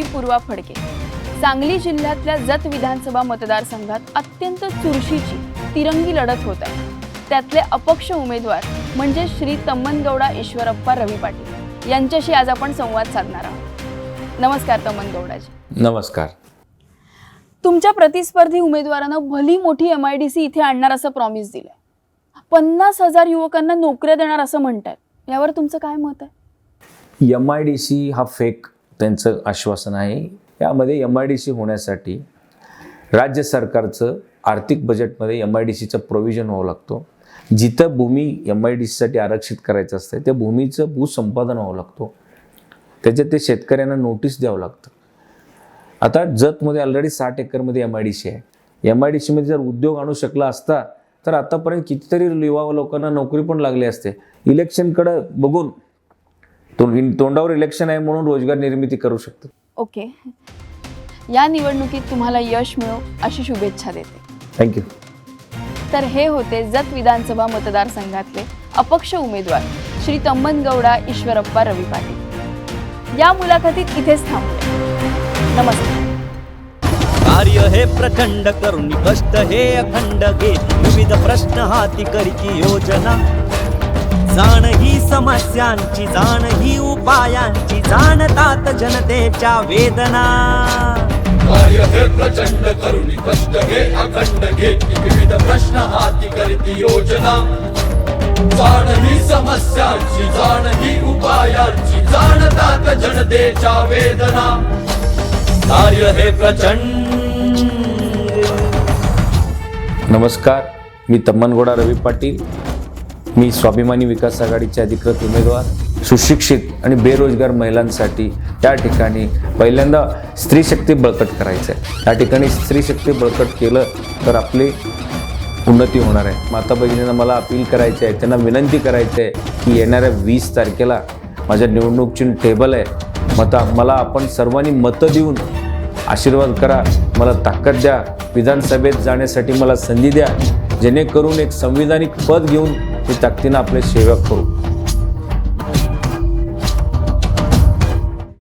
मी पूर्वा फडके. सांगली जिल्ह्यातल्या जत विधानसभा मतदारसंघात अत्यंत चुरशीची तिरंगी लढत होत आहे. त्यातले अपक्ष उमेदवार म्हणजे श्री तम्मनगौडा ईश्वरप्पा रवी पाटील. यांच्याशी आज आपण संवाद साधणार आहोत. नमस्कार तम्मनगौडाजी नमस्कार. तुमच्या प्रतिस्पर्धी उमेदवारानं भली मोठी एम आय डी सी इथे आणणार असं प्रॉमिस दिलंय. पन्नास हजार युवकांना नोकऱ्या देणार असं म्हणतात यावर तुमचं काय मत आहे? एम आय डी सी हा फेक त्यांचं आश्वासन आहे. यामध्ये एम आय डी सी होण्यासाठी राज्य सरकारचं आर्थिक बजेटमध्ये एम आय डी सीचं प्रोव्हिजन व्हावं लागतो. जिथं भूमी एम आय डी सीसाठी आरक्षित करायचं असतं त्या भूमीचं भूसंपादन व्हावं लागतो. त्याच्यात ते शेतकऱ्यांना नोटीस द्यावं लागतं. आता जतमध्ये ऑलरेडी साठ एकरमध्ये एम आय डी सी आहे. एम आय डी सीमध्ये जर उद्योग आणू शकला असता तर आतापर्यंत कितीतरी युवा लोकांना नोकरी पण लागली असते. इलेक्शनकडं बघून तो- तोंडावर इलेक्शन आहे म्हणून रोजगार निर्मिती करू शकतात ओके या निवडणुकीत तुम्हाला यश मिळो अशी शुभेच्छा देते. थँक्यू तर हे होते जत विधानसभा मतदारसंघातले अपक्ष उमेदवार श्री तम्मनगौडा ईश्वरप्पा रवी पाटील. या मुलाखतीत इथेच थांबले. नमस्कार. कार्य हे प्रचंड करून कष्ट हे अखंड घे विविध प्रश्न हाती करकी योजना. जाण ही समस्यांची जाण ही उपायांची जाणतात जनतेच्या वेदना. कार्य हे प्रचंड करुणी कष्ट हे अखंड घेती विविध प्रश्न हाती करती योजना. जाण ही समस्यांची जाण ही उपायांची जाणतात जनतेच्या वेदना. कार्य हे प्रचंड नमस्कार मी तम्मनगोडा रवी पाटील. मी स्वाभिमानी विकास आघाडीचे अधिकृत उमेदवार सुशिक्षित आणि बेरोजगार महिलांसाठी त्या ठिकाणी पहिल्यांदा स्त्री शक्ती बळकट करायचं आहे त्या ठिकाणी स्त्री शक्ती बळकट केलं तर आपली उन्नती होणार आहे. माता भगिनींना मला अपील करायची आहे त्यांना विनंती करायची आहे की येणाऱ्या वीस तारखेला माझ्या निवडणूकची टेबल आहे. मता मला आपण सर्वांनी मतं देऊन आशीर्वाद करा मला ताकद द्या विधानसभेत जाण्यासाठी मला संधी द्या. जेणेकरून एक संविधानिक पद घेऊन मी ताकदीनं आपले सेवा करू.